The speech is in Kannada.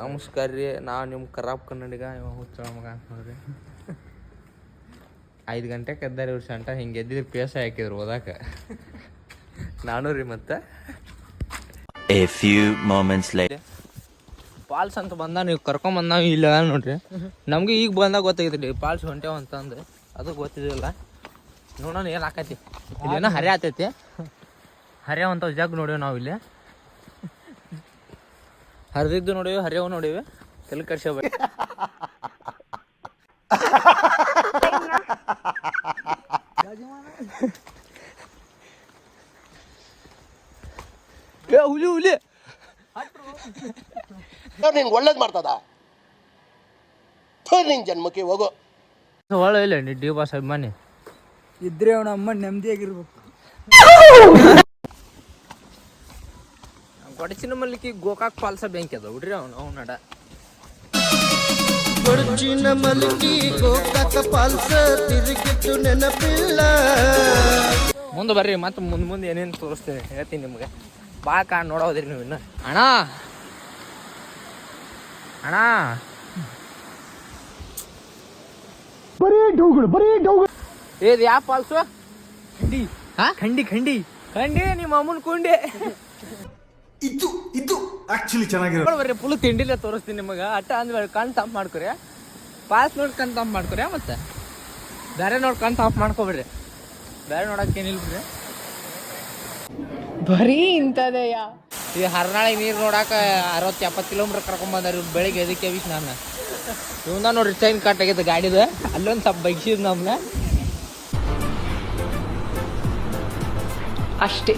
ನಮಸ್ಕಾರ ರೀ ನಾವು ನಿಮ್ಮ ಖರಾಬ್ ಕನ್ನಡಿಗ ಇವ ಹುಚ್ಚಳ ಮಗ ನೋಡ್ರಿ. ಐದು ಗಂಟೆಗೆ ಎದ್ದಾರ ಇವ್ರು ಸಂಟ ಹಿಂಗೆ ಎದ್ದಿದ್ರೆ ಪೇಸ ಹಾಕಿದ್ರು ಓದಾಕ. ನಾನು ರೀ ಮತ್ತೆ. A few moments light falls ಅಂತ ಬಂದ ನೀವು ಕರ್ಕೊಂಡ್ ಬಂದಾವ ಇಲ್ಲ ನೋಡ್ರಿ. ನಮ್ಗೆ ಈಗ ಬಂದಾಗ ಗೊತ್ತಾಗಿದ್ರಿ ರೀ ಪಾಲ್ಸ್ ಹೊಂಟೇವ ಅಂತಂದು ಅದು. ಗೊತ್ತಿದಿಲ್ಲ ನೋಡೋಣ ಏನು ಆಕೈತಿ. ಇಲ್ಲೇನೋ ಹರಿ ಆತೈತಿ. ಜಗ್ ನೋಡೇವು ನಾವು ಇಲ್ಲಿ. ಹರಿದಿದ್ದು ನೋಡಿವಿ ಹರಿಯವ ನೋಡಿವೆ. ತಲೆ ಕಡ್ಸೋಬೇಡ ಏ ಹುಲಿ ಹುಲಿ. ನಿಂಗೆ ಒಳ್ಳೇದು ಮಾಡ್ತದ? ನಿನ್ ಜನ್ಮಕ್ಕೆ ಹೋಗೋ. ಒಳ್ಳೆ ಇಲ್ಲ ನೀ ಡಿ ಬಾಸ್ ಅಭಿಮಾನಿ ಇದ್ರೆ ಅವನ ಅಮ್ಮ ನೆಮ್ಮದಿಯಾಗಿರ್ಬೇಕು. ಕೊಡಚಿನ ಮಲ್ಲಿಗೆ ಗೋಕಾಕ್ ಫಾಲ್ಸ ಬ್ಯಾಂಕ್ ಅದ ಹುಡ್ರಿ ಅವ್ನು ಅವ್ನ ನಡ. ಕೊಡಚಿನ ಗೋಕಾಕ್ ಪಾಲ್ಸ ತಿರುಗಿಟ್ಟು ನೆನಪಿಲ್ಲ. ಮುಂದೆ ಬರ್ರಿ ಮತ್ತೆ ಮುಂದೆ ಮುಂದೆ ಏನೇನು ತೋರಿಸ್ತೀನಿ ಹೇಳ್ತೀನಿ ನಿಮ್ಗೆ. ಭಾಳ ಕಾಣ್ ನೋಡೋದ್ರಿ ನೀವು ಇನ್ನು. ಅಣ್ಣ! ಅಣ್ಣ! ಏದ್ ಯಾವ ಪಾಲ್ಸು? ಖಂಡಿ. ಹಾ? ಖಂಡಿ ಖಂಡಿ. ಖಂಡಿ ನಿಮ್ಮ ಅಮ್ಮನ ಕುಂಡಿ. ಇದು ಇದು ಆಕ್ಚುಲಿ ಚೆನ್ನಾಗಿರೋ ಬರ್ರಿ ಫುಲ್ ತಿಂಡಿಲ್ಲ ತೋರಿಸ್ತೀನಿ ನಿಮಗೆ. ಅಟ್ಟ ಅಂದ್ರೆ ಕಣ್ ತಂಪ್ ಮಾಡ್ಕೊರಿ. ಪಾಸ್ ನೋಡಿ ಕಣ್ ತಂಪ್ ಮಾಡ್ಕೊರಿ ಮತ್ತೆ? ಬೇರೆ ನೋಡಿ ಕಣ್ ತಂಪ್ ಮಾಡ್ಕೊಬಿಡ್ರಿ. ಬೇರೆ ನೋಡಕ್ಕೆ ಏನಿಲ್ಲ ಬರೀ ಇಂಥದೇಯ? ಈ ಹರ್ನಾಳಿ ನೀರು ನೋಡಾಕ ಅರವತ್ತು ಎಪ್ಪತ್ತು ಕಿಲೋಮೀಟರ್ ಕರ್ಕೊಂಬಂದಾರ ಇವ್ರು ಬೆಳಿಗ್ಗೆ ಎದಕ್ಕೆ ವಿಶ್ ನಾನು ಇವನ್ನ ನೋಡ್ರಿ ಚೈನ್ ಕಟ್ ಆಗಿದ್ದು ಗಾಡಿದ. ಅಲ್ಲೊಂದು ಸ್ವಲ್ಪ ಬೈಕ್ಸಿದ್ ನಮ್ನ. ಅಷ್ಟೇ.